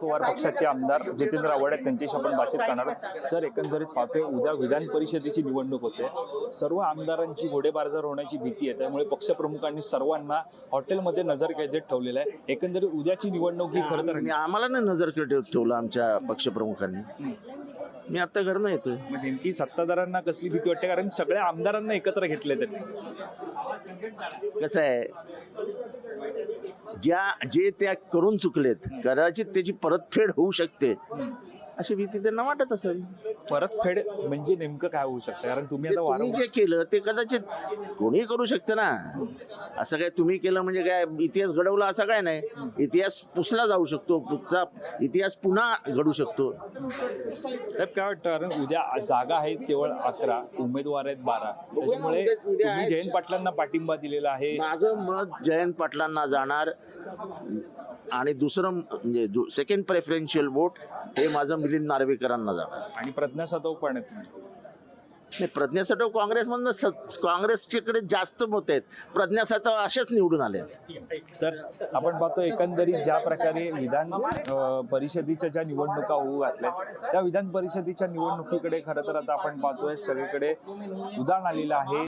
पवार पक्षाचे आमदार जितेंद्र आव्हाड आहेत त्यांच्याशी आपण बातचीत करणार. सर एकंदरीत पाहतोय उद्या विधान परिषदेची निवडणूक होते. सर्व आमदारांची घोडेबाजार होण्याची भीती आहे. त्यामुळे पक्षप्रमुखांनी सर्वांना हॉटेलमध्ये नजर कैदेत ठेवलेलं आहे. एकंदरीत उद्याची निवडणूक ही खरं तर मी आम्हाला नाही नजर ठेव- ठेवलं आमच्या पक्षप्रमुखांनी. मी आता घरनं येतोय. मग नेमकी सत्ताधाऱ्यांना कसली भीती वाटते? कारण सगळ्या आमदारांना एकत्र घेतले त्यांनी. कसं आहे? ज्या जे त्या करून चुकलेत कदाचित त्याची परतफेड होऊ शकते. अशी भीती त्यांना वाटत असावी. परतफेड म्हणजे नेमकं काय होऊ शकतं? कारण तुम्ही आता तुम्ही वारंवार जे केलं ते कदाचित कोणी करू शकतं ना. असं काय तुम्ही केलं म्हणजे काय इतिहास घडवला असं काय नाही. इतिहास पुसला जाऊ शकतो पुढचा इतिहास पुन्हा घडू शकतो. साहेब काय वाटतं? कारण उद्या जागा आहेत केवळ अकरा उमेदवार आहेत बारा. त्याच्यामुळे उद्या- उद्या तुम्ही आहेत. जयंत पाटलांना पाठिंबा दिलेला आहे. माझं मत जयंत पाटलांना जाणार आणि दुसरं म्हणजे सेकंड प्रेफरन्शियल वोट हे माझं मिलिंद नार्वेकरांना जाणार. आणि प्रज्ञा सातव पण आहेत. नाही प्रज्ञा काँग्रेसमधनं स- काँग्रेसच्याकडे जास्त मत आहेत. प्रज्ञा सातव असेच निवडून आले तर आपण पाहतो एकंदरीत ज्या प्रकारे विधान अ, परिषदेच्या ज्या निवडणुका होऊ घातल्या त्या विधान परिषदेच्या निवडणुकीकडे खरं तर आता आपण पाहतोय सगळीकडे उदाहरण आलेलं आहे.